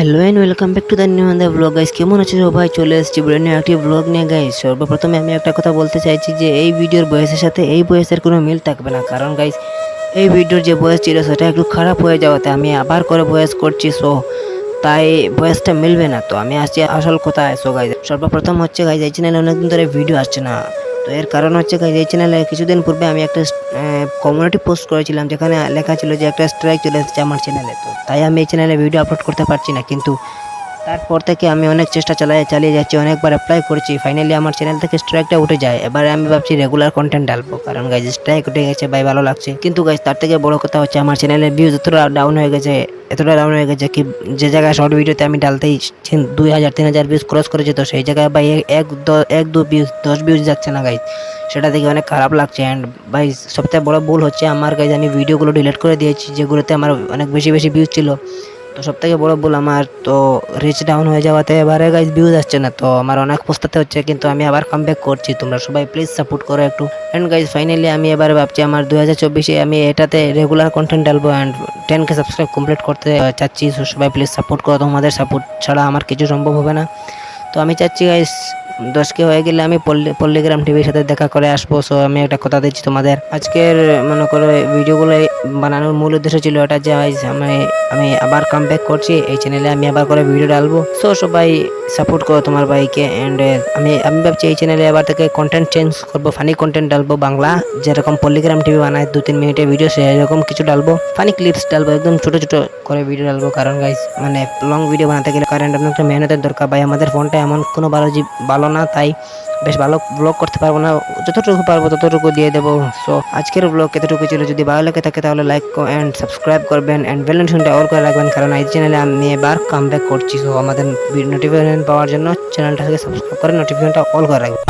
Hello and welcome back to the new the blog guys কেমন আছে সবাই? চলে এসেছি ব্রেন একটি ব্লগ নিয়ে গাইস সর্বপ্রথমে আমি একটা কথা বলতে চাইছি যে, এই ভিডিওর বয়সের সাথে এই বয়সের কোনো মিল থাকবে না। কারণ গাইস এই ভিডিওর যে বয়স ছিল, সেটা একটু খারাপ হয়ে যাওয়াতে আমি আবার করে বয়স করছি সো তাই বয়সটা মিলবে না। তো আমি আসছি আসল কথা সো গাইজ সর্বপ্রথম হচ্ছে গাইজ এই চ্যানেলে অনেকদিন ধরে ভিডিও আসছে না। তো এর কারণ হচ্ছে গাইজ এই চ্যানেলে কিছুদিন পূর্বে আমি একটা কমিউনিটি পোস্ট করেছিলাম যেখানে লেখা ছিল যে একটা স্ট্রাইক চলে এসেছে আমার চ্যানেলে তো তাই আমি এই চ্যানেলে ভিডিও আপলোড করতে পারছি না, কিন্তু তারপর থেকে আমি অনেক চেষ্টা চালাই চালিয়ে যাচ্ছি, অনেকবার অ্যাপ্লাই করছি। ফাইনালি আমার চ্যানেল থেকে স্ট্রাইকটা উঠে যায়। এবারে আমি ভাবছি রেগুলার কন্টেন্ট ডালবো কারণ গাইজ স্ট্রাইক উঠে গেছে ভাই, ভালো লাগছে। কিন্তু গাইজ তার থেকে বড় কথা হচ্ছে আমার চ্যানেলের ভিউজ এতটা ডাউন হয়ে গেছে, এতটা ডাউন হয়ে গেছে কি যে জায়গায় শর্ট ভিডিওতে আমি ডালতেই দুই হাজার, তিন হাজার ভিউজ ক্রস করেছি। তো সেই জায়গায় ভাই, এক এক দু ভিউজ দশ ভিউজ যাচ্ছে না গাইজ সেটা দেখে অনেক খারাপ লাগছে। অ্যান্ড ভাই সবথেকে বড় ভুল হচ্ছে আমার গাইজ আমি ভিডিওগুলো ডিলিট করে দিয়েছি, যেগুলোতে আমার অনেক বেশি বেশি ভিউজ ছিল। তো সব থেকে বড় ভুল আমার, তো রিচ ডাউন হয়ে যাওয়াতে এবারে গাইজ ভিউজ আসছে না, তো আমার অনেক পস্তাতে হচ্ছে, কিন্তু আমি আবার কাম করছি, তোমরা সবাই প্লিজ সাপোর্ট করো একটু। অ্যান্ড গাইজ ফাইনালি আমি এবারে ভাবছি, আমার দু হাজার চব্বিশে আমি এটাতে রেগুলার কন্টেন্ট ডালবো অ্যান্ড টেনকে সাবস্ক্রাইব কমপ্লিট করতে চাচ্ছি সবাই প্লিজ সাপোর্ট করো, তোমাদের সাপোর্ট ছাড়া আমার কিছু সম্ভব হবে না। তো আমি চাচ্ছি গাইস দশকে হয়ে গেলে আমি পল্লী, পল্লীগ্রাম টিভির সাথে দেখা করে আসব। সো আমি একটা কথা দিচ্ছি তোমাদের। আজকের, মনে করো ভিডিওগুলো বানানোর মূল উদ্দেশ্য ছিল এটা যে আমি আমি আবার কাম করছি। এই চ্যানেলে আমি আবার করে ভিডিও ডালবো সো সবাই সাপোর্ট করো তোমার ভাইকে অ্যান্ড আমি আমি ভাবছি এই চ্যানেলে আবার থেকে কন্টেন্ট চেঞ্জ করব ফানি কন্টেন্ট ডালবো বাংলা। যেরকম পল্লীগ্রাম টিভি বানায়, দু, তিন মিনিটের ভিডিও সেরকম কিছু ডালবো ফানি ক্লিপস ডালবো একদম ছোট ছোট করে ভিডিও ডালবো কারণ গাইস মানে লং ভিডিও বানাতে গেলে কারেন্ট অনেকটা মেহনতের দরকার। ভাই, আমাদের ফোনটা এমন কোনো ভালো ভালো না, তাই বেশ ভালো ব্লগ করতে পারব না। যতটুকু পারব ততটুকু দিয়ে দেবো। সো আজকের ব্লগ এতটুকু ছিল। যদি ভালো লেগে থাকে তাহলে লাইক অ্যান্ড সাবস্ক্রাইব করবেন অ্যান্ড বেল নোটিফিকেশনটা অল করে রাখবেন। কারণ এই চ্যানেলে আমি এবার কাম করছি। সো আমাদের নোটিফিকেশন পাওয়ার জন্য চ্যানেলটাকে সাবস্ক্রাইব করে নোটিফিকেশনটা অল করে রাখবেন।